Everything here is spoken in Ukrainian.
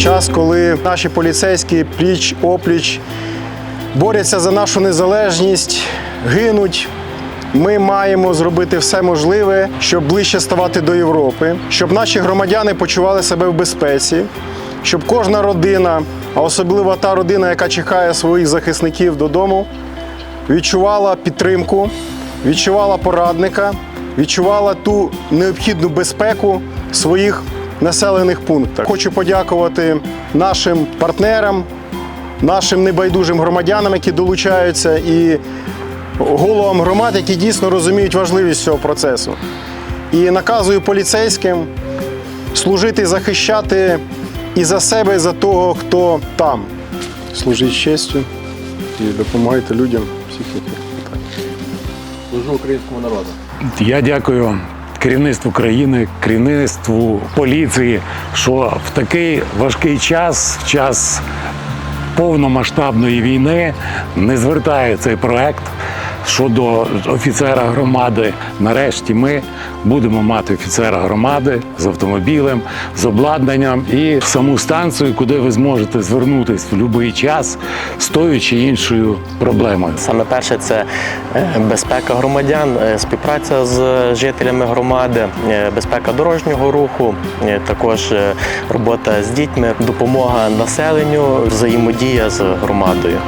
час, коли наші поліцейські пліч опліч борються за нашу незалежність, гинуть. Ми маємо зробити все можливе, щоб ближче ставати до Європи, щоб наші громадяни почували себе в безпеці, щоб кожна родина, а особливо та родина, яка чекає своїх захисників додому, відчувала підтримку, відчувала порадника, відчувала ту необхідну безпеку своїх населених пунктах. Хочу подякувати нашим партнерам, нашим небайдужим громадянам, які долучаються, і головам громад, які дійсно розуміють важливість цього процесу. І наказую поліцейським служити захищати і за себе, і за того, хто там. Служіть честю і допомагайте людям всіх, яких. Служу українському народу. Я дякую керівництву країни, керівництву поліції, що в такий важкий час, в час повномасштабної війни, не звертає цей проект щодо офіцера громади. Нарешті ми будемо мати офіцера громади з автомобілем, з обладнанням і саму станцію, куди ви зможете звернутися в будь-який час з тою чи іншою проблемою. Саме перше це е, безпека громадян, е, співпраця з жителями громади, е, безпека дорожнього руху, також робота з дітьми, допомога населенню, взаємодія з громадою.